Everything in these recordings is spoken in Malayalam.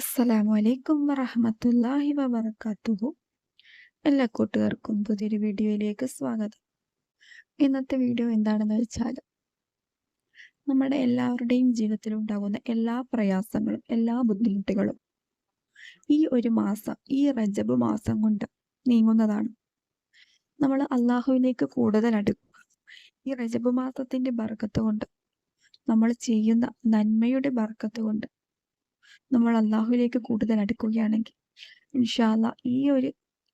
അസ്സലാമു അലൈക്കും വറഹമത്തല്ലാഹി വബറകാതുഹു എല്ലാ കൂട്ടുകാർക്കും പുതിയൊരു വീഡിയോയിലേക്ക് സ്വാഗതം. ഇന്നത്തെ വീഡിയോ എന്താണെന്ന് വെച്ചാൽ നമ്മുടെ എല്ലാവരുടെയും ജീവിതത്തിൽ ഉണ്ടാകുന്ന എല്ലാ പ്രയാസങ്ങളും എല്ലാ ബുദ്ധിമുട്ടുകളും ഈ ഒരു മാസം ഈ റജബ് മാസം കൊണ്ട് നീങ്ങുന്നതാണ്. നമ്മൾ അള്ളാഹുവിലേക്ക് കൂടുതൽ അടുക്കുക. ഈ റജബ് മാസത്തിന്റെ ബർക്കത്ത് കൊണ്ട് നമ്മൾ ചെയ്യുന്ന നന്മയുടെ ബർക്കത്ത് കൊണ്ട് നമ്മൾ അള്ളാഹുവിലേക്ക് കൂടുതൽ അടുക്കുകയാണെങ്കിൽ ഇൻഷാല്ല ഈ ഒരു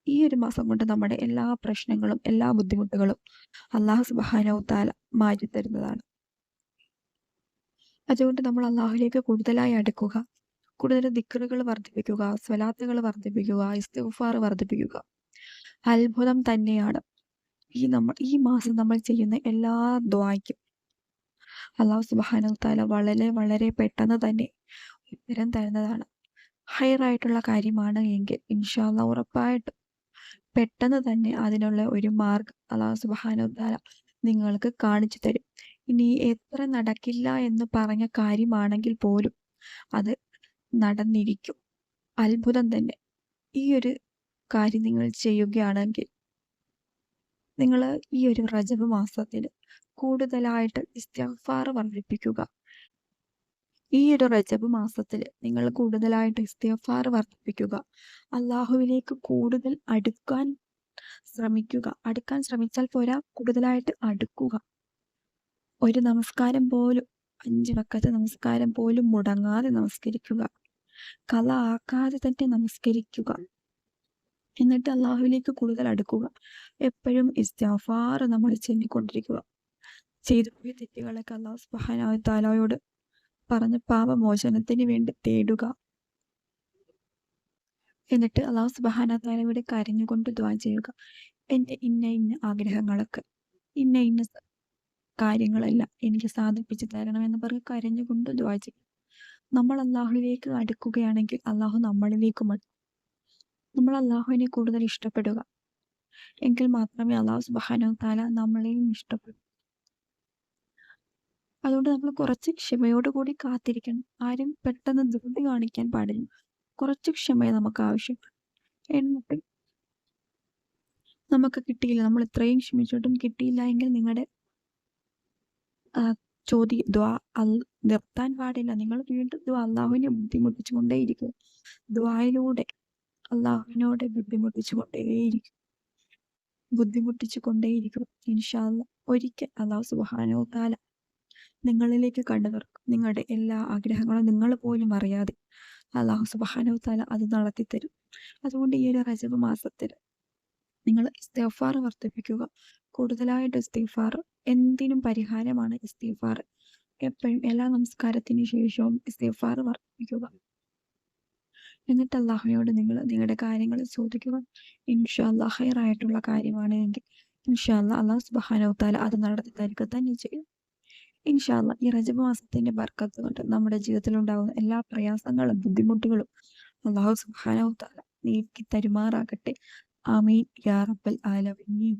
ഈ ഒരു മാസം കൊണ്ട് നമ്മുടെ എല്ലാ പ്രശ്നങ്ങളും എല്ലാ ബുദ്ധിമുട്ടുകളും അള്ളാഹു സുബാനവത്താല മാറ്റി തരുന്നതാണ്. അതുകൊണ്ട് നമ്മൾ അള്ളാഹുലേക്ക് കൂടുതലായി അടുക്കുക. കൂടുതൽ ദിക്കറുകൾ വർദ്ധിപ്പിക്കുക സ്വലാത്തുകൾ വർദ്ധിപ്പിക്കുക ഇസ്തിഫാർ വർദ്ധിപ്പിക്കുക. അത്ഭുതം തന്നെയാണ്. ഈ നമ്മൾ ഈ മാസം നമ്മൾ ചെയ്യുന്ന എല്ലാ ദ്വായ്ക്കും അള്ളാഹു സുബാനവത്താല വളരെ വളരെ പെട്ടെന്ന് തന്നെ ഉത്തരം തരുന്നതാണ്. ഹയർ ആയിട്ടുള്ള കാര്യമാണ് എങ്കിൽ ഇൻഷാല്ല ഉറപ്പായിട്ടും പെട്ടെന്ന് തന്നെ അതിനുള്ള ഒരു മാർഗം അള്ളാഹു സുബാനുദ്ദാല നിങ്ങൾക്ക് കാണിച്ചു തരും. ഇനി എത്ര നടക്കില്ല എന്ന് പറഞ്ഞ കാര്യമാണെങ്കിൽ പോലും അത് നടന്നിരിക്കും. അത്ഭുതം തന്നെ. ഈ ഒരു കാര്യം നിങ്ങൾ ചെയ്യുകയാണെങ്കിൽ നിങ്ങൾ ഈ ഒരു റജബ് മാസത്തിൽ കൂടുതലായിട്ട് ഇസ്തിഗ്ഫാർ വർദ്ധിപ്പിക്കുക. ഈ ഒരു റജബ് മാസത്തിൽ നിങ്ങൾ കൂടുതലായിട്ട് ഇസ്തിഗ്ഫാർ വർദ്ധിപ്പിക്കുക. അള്ളാഹുവിലേക്ക് കൂടുതൽ അടുക്കാൻ ശ്രമിക്കുക. അടുക്കാൻ ശ്രമിച്ചാൽ പോരാ കൂടുതലായിട്ട് അടുക്കുക. ഒരു നമസ്കാരം പോലും അഞ്ച് വക്കത്തെ നമസ്കാരം പോലും മുടങ്ങാതെ നമസ്കരിക്കുക. കല ആക്കാതെ തന്നെ നമസ്കരിക്കുക. എന്നിട്ട് അള്ളാഹുവിലേക്ക് കൂടുതൽ അടുക്കുക. എപ്പോഴും ഇസ്തിഗ്ഫാർ നമ്മൾ ചെല്ലിക്കൊണ്ടിരിക്കുക. ചെയ്തു പോയ തെറ്റുകളൊക്കെ അള്ളാഹു സുബാനോട് പറഞ്ഞ പാപമോചനത്തിന് വേണ്ടി തേടുക. എന്നിട്ട് അള്ളാഹു സുബാന താലയോട് കരഞ്ഞുകൊണ്ട് ദ്വാ ചെയ്യുക. എന്റെ ഇന്ന ഇന്ന ആഗ്രഹങ്ങളൊക്കെ ഇന്ന ഇന്ന കാര്യങ്ങളെല്ലാം എനിക്ക് സാധിപ്പിച്ചു തരണമെന്ന് പറഞ്ഞ് കരഞ്ഞുകൊണ്ട് ദ്വാ ചെയ്യുക. നമ്മൾ അള്ളാഹുവിലേക്ക് അടുക്കുകയാണെങ്കിൽ അള്ളാഹു നമ്മളിലേക്കും നമ്മൾ അള്ളാഹുവിനെ കൂടുതൽ ഇഷ്ടപ്പെടുക. എങ്കിൽ മാത്രമേ അള്ളാഹു സുബാന താല നമ്മളെയും ഇഷ്ടപ്പെടൂ. അതുകൊണ്ട് നമ്മൾ കുറച്ച് ക്ഷമയോടുകൂടി കാത്തിരിക്കണം. ആരും പെട്ടെന്ന് ധൃതി കാണിക്കാൻ പാടില്ല. കുറച്ച് ക്ഷമയെ നമുക്ക് ആവശ്യമാണ്. എന്നിട്ട് നമുക്ക് കിട്ടിയില്ല. നമ്മൾ ഇത്രയും ക്ഷമിച്ചിട്ടും കിട്ടിയില്ല എങ്കിൽ നിങ്ങളുടെ ചോദ്യ ദ്വാ നിർത്താൻ പാടില്ല. നിങ്ങൾ വീണ്ടും ദ്വാ അള്ളാഹുവിനെ ബുദ്ധിമുട്ടിച്ചു കൊണ്ടേയിരിക്കുക ദ്വായിലൂടെ അള്ളാഹുവിനോട് ബുദ്ധിമുട്ടിച്ചു കൊണ്ടേയിരിക്കും ബുദ്ധിമുട്ടിച്ചു കൊണ്ടേയിരിക്കും ഇൻഷാല്ല ഒരിക്കൽ അള്ളാഹു സുബാനോ താല നിങ്ങളിലേക്ക് കണ്ടു നിങ്ങളുടെ എല്ലാ ആഗ്രഹങ്ങളും നിങ്ങൾ പോലും അറിയാതെ അള്ളാഹു സുബാനു താല അത് നടത്തി തരും അതുകൊണ്ട് ഈ ഒരു റജബ് മാസത്തിൽ നിങ്ങൾ ഇസ്തീഫാർ വർദ്ധിപ്പിക്കുക. കൂടുതലായിട്ട് ഇസ്തീഫാർ എന്തിനും പരിഹാരമാണ് ഇസ്തീഫാർ എപ്പോഴും എല്ലാ നമസ്കാരത്തിന് ശേഷവും ഇസ്തീഫാർ വർദ്ധിപ്പിക്കുക. എന്നിട്ട് അള്ളാഹുവിനോട് നിങ്ങൾ നിങ്ങളുടെ കാര്യങ്ങൾ ചോദിക്കുക. ഇൻഷാ അള്ളാഹ് ഹയറായിട്ടുള്ള കാര്യമാണ് എങ്കിൽ ഇൻഷാ അള്ളാഹ് അള്ളാഹു സുബാനോ താല അത് നടത്തി തരിക തന്നെ ചെയ്യും. ഇൻഷാല്ല ഈ റജബ് മാസത്തിന്റെ ബർക്കത്ത് കൊണ്ട് നമ്മുടെ ജീവിതത്തിൽ ഉണ്ടാകുന്ന എല്ലാ പ്രയാസങ്ങളും ബുദ്ധിമുട്ടുകളും അള്ളാഹു സുഹാനവും നീക്കി തരുമാറാകട്ടെ. ആമീൻ. യാ റബ്ബൽ ആലമീൻ.